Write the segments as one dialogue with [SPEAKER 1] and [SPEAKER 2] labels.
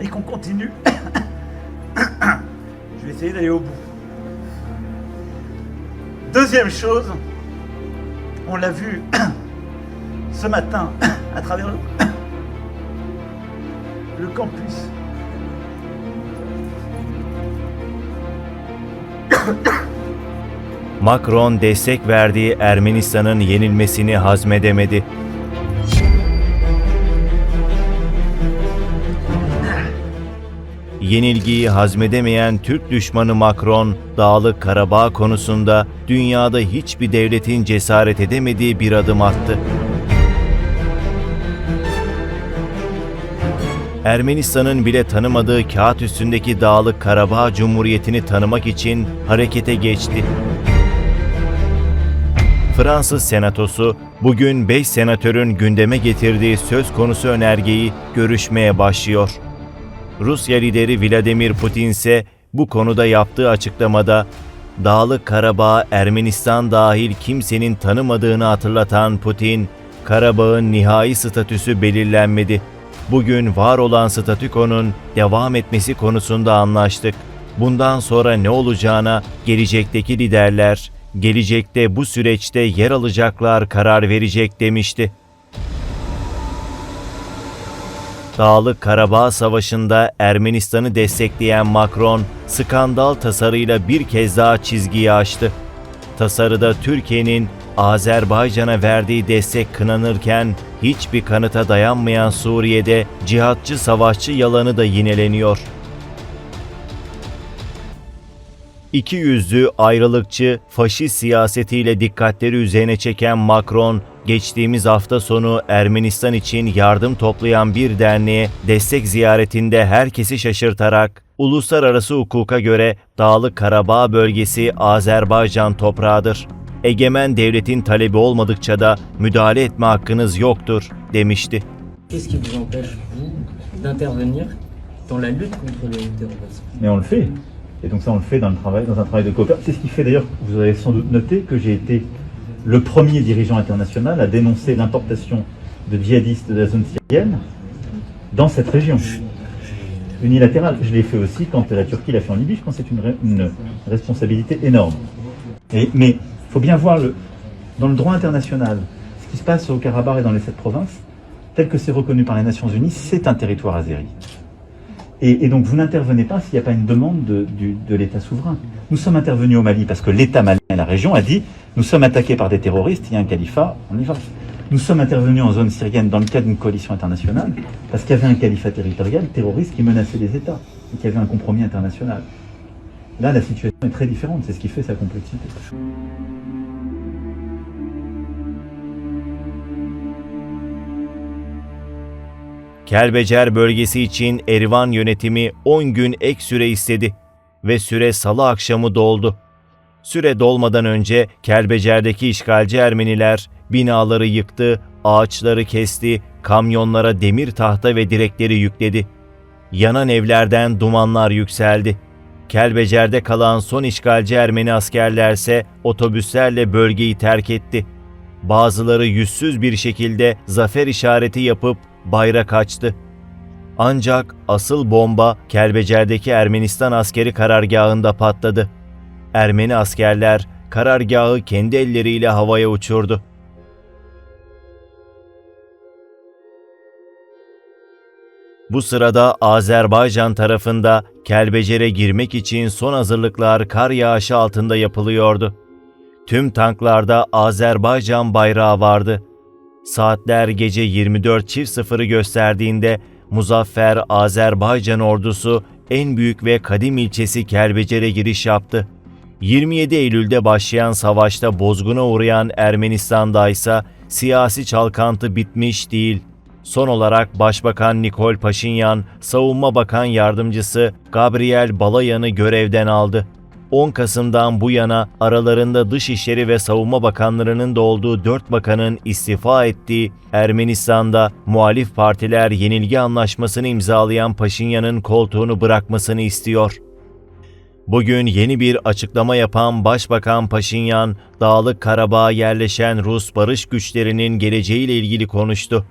[SPEAKER 1] et qu'on continue. Je vais essayer d'aller au bout. Deuxième chose, on l'a vu ce matin à travers le, campus.
[SPEAKER 2] Macron destek verdiği Ermenistan'ın yenilmesini hazmedemedi. Yenilgiyi hazmedemeyen Türk düşmanı Macron, Dağlık Karabağ konusunda dünyada hiçbir devletin cesaret edemediği bir adım attı. Ermenistan'ın bile tanımadığı kağıt üstündeki Dağlık Karabağ Cumhuriyeti'ni tanımak için harekete geçti. Fransız Senatosu bugün 5 senatörün gündeme getirdiği söz konusu önergeyi görüşmeye başlıyor. Rusya lideri Vladimir Putin ise bu konuda yaptığı açıklamada Dağlık Karabağ Ermenistan dahil kimsenin tanımadığını hatırlatan Putin, Karabağ'ın nihai statüsü belirlenmedi. Bugün var olan statükonun devam etmesi konusunda anlaştık. Bundan sonra ne olacağına gelecekteki liderler, gelecekte bu süreçte yer alacaklar karar verecek demişti. Dağlık Karabağ Savaşı'nda Ermenistan'ı destekleyen Macron, skandal tasarıyla bir kez daha çizgiyi aştı. Tasarıda Türkiye'nin Azerbaycan'a verdiği destek kınanırken hiçbir kanıta dayanmayan Suriye'de cihatçı savaşçı yalanı da yineleniyor. İki yüzlü, ayrılıkçı, faşist siyasetiyle dikkatleri üzerine çeken Macron, geçtiğimiz hafta sonu Ermenistan için yardım toplayan bir derneğe destek ziyaretinde herkesi şaşırtarak, uluslararası hukuka göre Dağlık Karabağ bölgesi Azerbaycan toprağıdır. Egemen devletin talebi olmadıkça da müdahale etme hakkınız yoktur demişti.
[SPEAKER 3] Qu'est-ce qui vous empêche, vous, d'intervenir dans la lutte contre le terrorisme
[SPEAKER 4] Mais on le fait. Et donc ça, on le fait dans, le travail, dans un travail de coopération. C'est ce qui fait d'ailleurs, vous avez sans doute noté, que j'ai été le premier dirigeant international à dénoncer l'importation de djihadistes de la zone syrienne dans cette région. Unilatérale. Je l'ai fait aussi quand la Turquie l'a fait en Libye. Je pense que c'est une, responsabilité énorme. Mais il faut bien voir dans le droit international ce qui se passe au Karabakh et dans les sept provinces, tel que c'est reconnu par les Nations Unies, c'est un territoire azéri. Et, donc vous n'intervenez pas s'il n'y a pas une demande de l'État souverain. Nous sommes intervenus au Mali parce que l'État malien et la région a dit nous sommes attaqués par des terroristes, il y a un califat, on y va. Nous sommes intervenus en zone syrienne dans le cadre d'une coalition internationale parce qu'il y avait un califat territorial terroriste qui menaçait les États et qu'il y avait un compromis international. Là, la situation est très différente, c'est ce qui fait sa complexité.
[SPEAKER 2] Bölgesi Erivan yönetimi 10 gün ek süre istedi ve süre. Süre dolmadan önce Kelbecer'deki işgalci Ermeniler binaları yıktı, ağaçları kesti, kamyonlara demir tahta ve direkleri yükledi. Yanan evlerden dumanlar yükseldi. Kelbecer'de kalan son işgalci Ermeni askerlerse otobüslerle bölgeyi terk etti. Bazıları yüzsüz bir şekilde zafer işareti yapıp bayrak açtı. Ancak asıl bomba Kelbecer'deki Ermenistan askeri karargahında patladı. Ermeni askerler karargahı kendi elleriyle havaya uçurdu. Bu sırada Azerbaycan tarafında Kelbecer'e girmek için son hazırlıklar kar yağışı altında yapılıyordu. Tüm tanklarda Azerbaycan bayrağı vardı. Saatler gece 24.00'ı gösterdiğinde Muzaffer Azerbaycan ordusu en büyük ve kadim ilçesi Kelbecer'e giriş yaptı. 27 Eylül'de başlayan savaşta bozguna uğrayan Ermenistan'da ise siyasi çalkantı bitmiş değil. Son olarak Başbakan Nikol Paşinyan, Savunma Bakan Yardımcısı Gabriel Balayan'ı görevden aldı. 10 Kasım'dan bu yana aralarında Dışişleri ve Savunma Bakanlarının da olduğu 4 bakanın istifa ettiği Ermenistan'da muhalif partiler yenilgi anlaşmasını imzalayan Paşinyan'ın koltuğunu bırakmasını istiyor. Bugün yeni bir açıklama yapan Başbakan Paşinyan, Dağlık Karabağ'a yerleşen Rus barış güçlerinin geleceğiyle ilgili konuştu.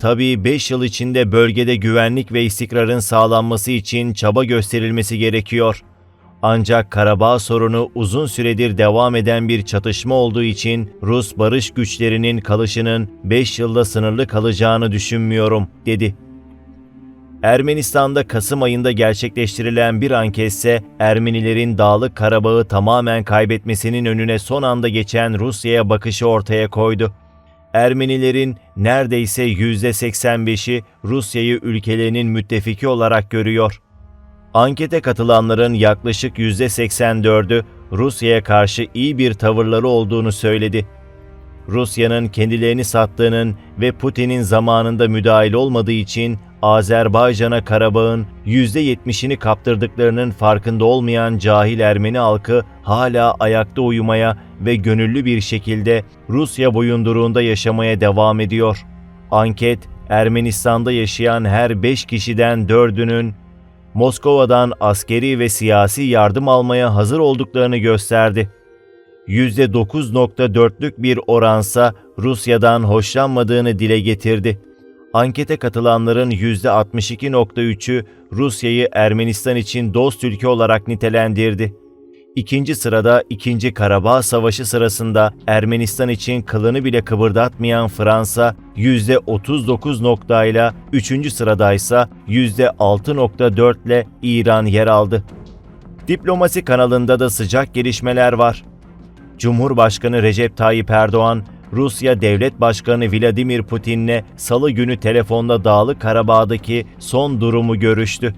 [SPEAKER 2] Tabii 5 yıl içinde bölgede güvenlik ve istikrarın sağlanması için çaba gösterilmesi gerekiyor. Ancak Karabağ sorunu uzun süredir devam eden bir çatışma olduğu için Rus barış güçlerinin kalışının 5 yılda sınırlı kalacağını düşünmüyorum, dedi. Ermenistan'da Kasım ayında gerçekleştirilen bir anketse Ermenilerin Dağlık Karabağ'ı tamamen kaybetmesinin önüne son anda geçen Rusya'ya bakışı ortaya koydu. Ermenilerin neredeyse %85'i Rusya'yı ülkelerinin müttefiki olarak görüyor. Ankete katılanların yaklaşık %84'ü Rusya'ya karşı iyi bir tavırları olduğunu söyledi. Rusya'nın kendilerini sattığının ve Putin'in zamanında müdahil olmadığı için Azerbaycan'a Karabağ'ın %70'ini kaptırdıklarının farkında olmayan cahil Ermeni halkı hala ayakta uyumaya ve gönüllü bir şekilde Rusya boyunduruğunda yaşamaya devam ediyor. Anket, Ermenistan'da yaşayan her 5 kişiden 4'ünün Moskova'dan askeri ve siyasi yardım almaya hazır olduklarını gösterdi. %9.4'lük bir oransa Rusya'dan hoşlanmadığını dile getirdi. Ankete katılanların %62.3'ü Rusya'yı Ermenistan için dost ülke olarak nitelendirdi. İkinci sırada 2. Karabağ Savaşı sırasında Ermenistan için kılını bile kıpırdatmayan Fransa %39 noktayla 3. sıradaysa %6.4 ile İran yer aldı. Diplomasi kanalında da sıcak gelişmeler var. Cumhurbaşkanı Recep Tayyip Erdoğan, Rusya Devlet Başkanı Vladimir Putin'le salı günü telefonda Dağlık Karabağ'daki son durumu görüştü.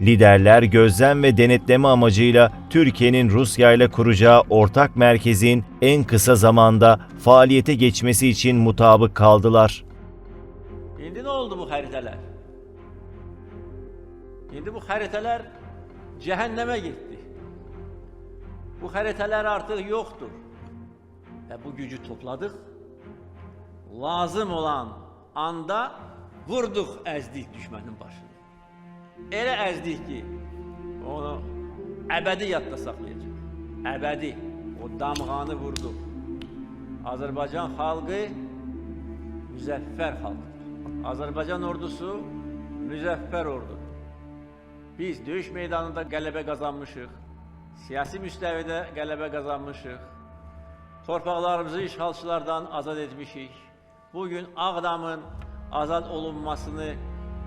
[SPEAKER 2] Liderler gözlem ve denetleme amacıyla Türkiye'nin Rusya ile kuracağı ortak merkezin en kısa zamanda faaliyete geçmesi için mutabık kaldılar.
[SPEAKER 5] İndi ne oldu bu haritalar? İndi bu haritalar cehenneme gitti. Bu haritalar artık yoktur. Ve bu gücü topladık. Lazım olan anda vurduk ezdik düşmanın başını. Elə əzdik ki, onu əbədi yadda saxlayacaq. Əbədi. O damğanı vurduq. Azərbaycan xalqı müzəffər xalqdır. Azərbaycan ordusu müzəffər ordudur. Biz döyüş meydanında qələbə qazanmışıq. Siyasi müstəvidə qələbə qazanmışıq. Torpaqlarımızı işğalçılardan azad etmişik. Bugün Ağdamın azad olunmasını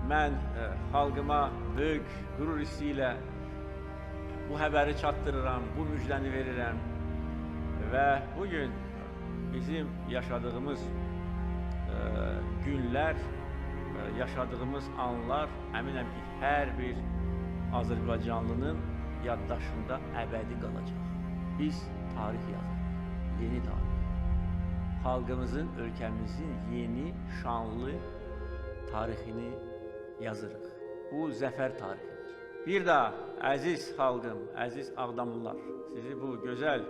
[SPEAKER 5] mən e, xalqıma böyük qürur hissi bu xəbəri çatdırıram, bu müjdəni verirəm. Və bu gün bizim yaşadığımız e, günlər, e, yaşadığımız anlar əminəm ki, hər bir Azərbaycanlının yaddaşında əbədi qalacaq. Biz tarix yazırıq, yeni tarix. Xalqımızın, ölkəmizin yeni, şanlı tarixini yazırıq. Bu zəfər tarixidir. Bir daha əziz xalqım, əziz Ağdamlılar, sizi bu gözəl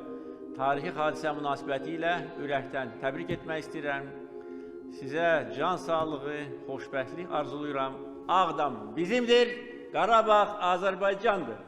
[SPEAKER 5] tarixi hadisə münasibəti ilə ürəkdən təbrik etmək istəyirəm. Sizə can sağlığı, xoşbəxtlik arzulayıram. Ağdam bizimdir, Qarabağ Azərbaycandır.